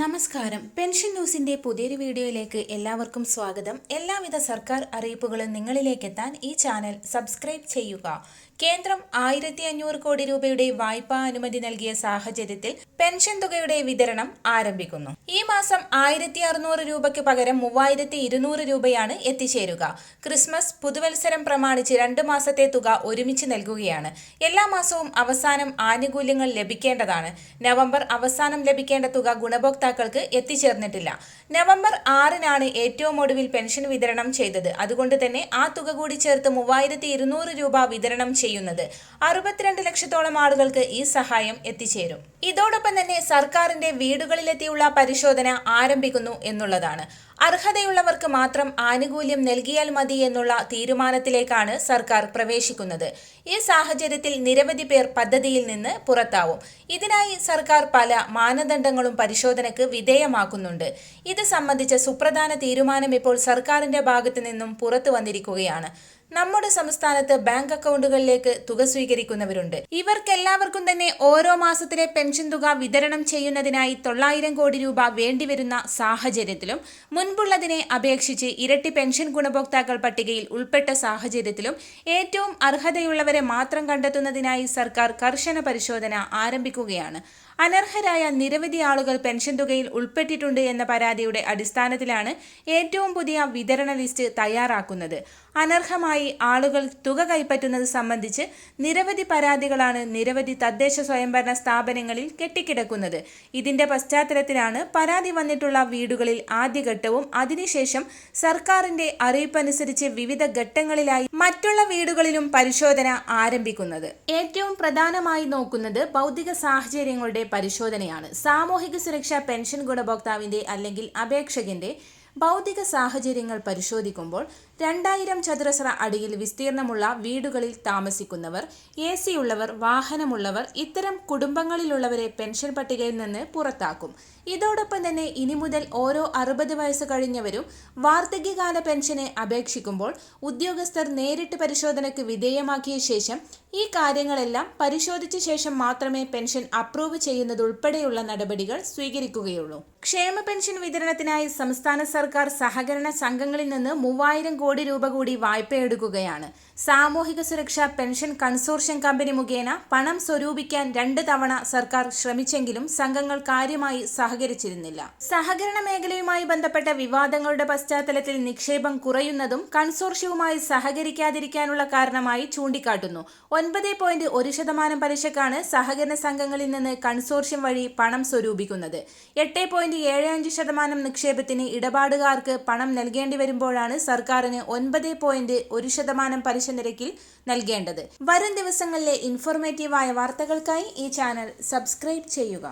നമസ്കാരം. പെൻഷൻ ന്യൂസിന്റെ പുതിയൊരു വീഡിയോയിലേക്ക് എല്ലാവർക്കും സ്വാഗതം. എല്ലാവിധ സർക്കാർ അറിയിപ്പുകളും നിങ്ങളിലേക്ക് എത്താൻ ഈ ചാനൽ സബ്സ്ക്രൈബ് ചെയ്യുക. കേന്ദ്രം ആയിരത്തി അഞ്ഞൂറ് കോടി രൂപയുടെ വായ്പാ അനുമതി നൽകിയ സാഹചര്യത്തിൽ പെൻഷൻ തുകയുടെ വിതരണം ആരംഭിക്കുന്നു. ഈ മാസം ആയിരത്തി അറുന്നൂറ് രൂപയ്ക്ക് പകരം മൂവായിരത്തി ഇരുന്നൂറ് രൂപയാണ് എത്തിച്ചേരുക. ക്രിസ്മസ് പുതുവത്സരം പ്രമാണിച്ച് രണ്ട് മാസത്തെ തുക ഒരുമിച്ച് നൽകുകയാണ്. എല്ലാ മാസവും അവസാനം ആനുകൂല്യങ്ങൾ ലഭിക്കേണ്ടതാണ്. നവംബർ അവസാനം ലഭിക്കേണ്ട തുക ഗുണഭോക്താക്കൾക്ക് എത്തിച്ചേർന്നിട്ടില്ല. നവംബർ ആറിനാണ് ഏറ്റവും ഒടുവിൽ പെൻഷൻ വിതരണം ചെയ്തത്. അതുകൊണ്ട് തന്നെ ആ തുക കൂടി ചേർത്ത് മൂവായിരത്തി ഇരുന്നൂറ് രൂപ വിതരണം ചെയ്യുന്നത്. അറുപത്തിരണ്ട് ലക്ഷത്തോളം ആളുകൾക്ക് ഈ സഹായം എത്തിച്ചേരും. ഇതോടൊപ്പം തന്നെ സർക്കാരിന്റെ വീടുകളിലെത്തിയുള്ള പരിശോധന ആരംഭിക്കുന്നു എന്നുള്ളതാണ്. അർഹതയുള്ളവർക്ക് മാത്രം ആനുകൂല്യം നൽകിയാൽ മതി എന്നുള്ള തീരുമാനത്തിലേക്കാണ് സർക്കാർ പ്രവേശിക്കുന്നത്. ഈ സാഹചര്യത്തിൽ നിരവധി പേർ പദ്ധതിയിൽ നിന്ന് പുറത്താവും. ഇതിനായി സർക്കാർ പല മാനദണ്ഡങ്ങളും പരിശോധനയ്ക്ക് വിധേയമാക്കുന്നുണ്ട്. ഇത് സംബന്ധിച്ച സുപ്രധാന തീരുമാനം ഇപ്പോൾ സർക്കാരിന്റെ ഭാഗത്തു നിന്നും പുറത്തു വന്നിരിക്കുകയാണ്. നമ്മുടെ സംസ്ഥാനത്ത് ബാങ്ക് അക്കൗണ്ടുകളിലേക്ക് തുക സ്വീകരിക്കുന്നവരുണ്ട്. ഇവർക്കെല്ലാവർക്കും തന്നെ ഓരോ മാസത്തിലെ പെൻഷൻ തുക വിതരണം ചെയ്യുന്നതിനായി തൊള്ളായിരം കോടി രൂപ വേണ്ടിവരുന്ന സാഹചര്യത്തിലും മുൻപുള്ളതിനെ അപേക്ഷിച്ച് ഇരട്ടി പെൻഷൻ ഗുണഭോക്താക്കൾ പട്ടികയിൽ ഉൾപ്പെട്ട സാഹചര്യത്തിലും ഏറ്റവും അർഹതയുള്ളവരെ മാത്രം കണ്ടെത്തുന്നതിനായി സർക്കാർ കർശന പരിശോധന ആരംഭിക്കുകയാണ്. അനർഹരായ നിരവധി ആളുകൾ പെൻഷൻ തുകയിൽ ഉൾപ്പെട്ടിട്ടുണ്ട് എന്ന പരാതിയുടെ അടിസ്ഥാനത്തിലാണ് ഏറ്റവും പുതിയ വിതരണ ലിസ്റ്റ് തയ്യാറാക്കുന്നത്. അനർഹമായി ആളുകൾ തുക കൈപ്പറ്റുന്നത് സംബന്ധിച്ച് നിരവധി പരാതികളാണ് നിരവധി തദ്ദേശ സ്വയംഭരണ സ്ഥാപനങ്ങളിൽ കെട്ടിക്കിടക്കുന്നത്. ഇതിന്റെ പശ്ചാത്തലത്തിലാണ് പരാതി വന്നിട്ടുള്ള വീടുകളിൽ ആദ്യഘട്ടവും അതിനുശേഷം സർക്കാരിന്റെ അറിയിപ്പനുസരിച്ച് വിവിധ ഘട്ടങ്ങളിലായി മറ്റുള്ള വീടുകളിലും പരിശോധന ആരംഭിക്കുന്നത്. ഏറ്റവും പ്രധാനമായി നോക്കുന്നത് ഭൗതിക സാഹചര്യങ്ങളുടെ പരിശോധനയാണ്. സാമൂഹിക സുരക്ഷാ പെൻഷൻ ഗുണഭോക്താവിന്റെ അല്ലെങ്കിൽ അപേക്ഷകന്റെ ഭൗതിക സാഹചര്യങ്ങൾ പരിശോധിക്കുമ്പോൾ രണ്ടായിരം ചതുരശ്ര അടിയിൽ വിസ്തീർണമുള്ള വീടുകളിൽ താമസിക്കുന്നവർ എ സി ഉള്ളവർ വാഹനമുള്ളവർ ഇത്തരം കുടുംബങ്ങളിലുള്ളവരെ പെൻഷൻ പട്ടികയിൽ നിന്ന് പുറത്താക്കും. ഇതോടൊപ്പം തന്നെ ഇനി മുതൽ ഓരോ അറുപത് വയസ്സ് കഴിഞ്ഞവരും വാർദ്ധക്യകാല പെൻഷനെ അപേക്ഷിക്കുമ്പോൾ ഉദ്യോഗസ്ഥർ നേരിട്ട് പരിശോധനയ്ക്ക് വിധേയമാക്കിയ ശേഷം ഈ കാര്യങ്ങളെല്ലാം പരിശോധിച്ച ശേഷം മാത്രമേ പെൻഷൻ അപ്രൂവ് ചെയ്യുന്നതുൾപ്പെടെയുള്ള നടപടികൾ സ്വീകരിക്കുകയുള്ളൂ. ക്ഷേമ പെൻഷൻ വിതരണത്തിനായി സംസ്ഥാന സർക്കാർ സഹകരണ സംഘങ്ങളിൽ നിന്ന് മൂവായിരം കോടി രൂപ കൂടി വായ്പയെടുക്കുകയാണ്. സാമൂഹിക സുരക്ഷാ പെൻഷൻ കൺസോർഷ്യം കമ്പനി മുഖേന പണം സ്വരൂപിക്കാൻ രണ്ട് തവണ സർക്കാർ ശ്രമിച്ചെങ്കിലും സംഘങ്ങൾ കാര്യമായി സഹകരിച്ചിരുന്നില്ല. സഹകരണ മേഖലയുമായി ബന്ധപ്പെട്ട വിവാദങ്ങളുടെ പശ്ചാത്തലത്തിൽ നിക്ഷേപം കുറയുന്നതും കൺസോർഷ്യവുമായി സഹകരിക്കാതിരിക്കാനുള്ള കാരണമായി ചൂണ്ടിക്കാട്ടുന്നു. ഒൻപത് പോയിന്റ് ഒരു ശതമാനം പലിശക്കാണ് സഹകരണ സംഘങ്ങളിൽ നിന്ന് കൺസോർഷ്യം വഴി പണം സ്വരൂപിക്കുന്നത്. എട്ട് പോയിന്റ് ഏഴ് അഞ്ച് ശതമാനം നിക്ഷേപത്തിന് ഇടപാടുകാർക്ക് പണം നൽകേണ്ടി വരുമ്പോഴാണ് സർക്കാരിന് ഒൻപത് പോയിന്റ് ഒരു ശതമാനം പലിശ നിരക്കിൽ നൽകേണ്ടത്. വരും ദിവസങ്ങളിലെ ഇൻഫോർമേറ്റീവായ വാർത്തകൾക്കായി ഈ ചാനൽ സബ്സ്ക്രൈബ് ചെയ്യുക.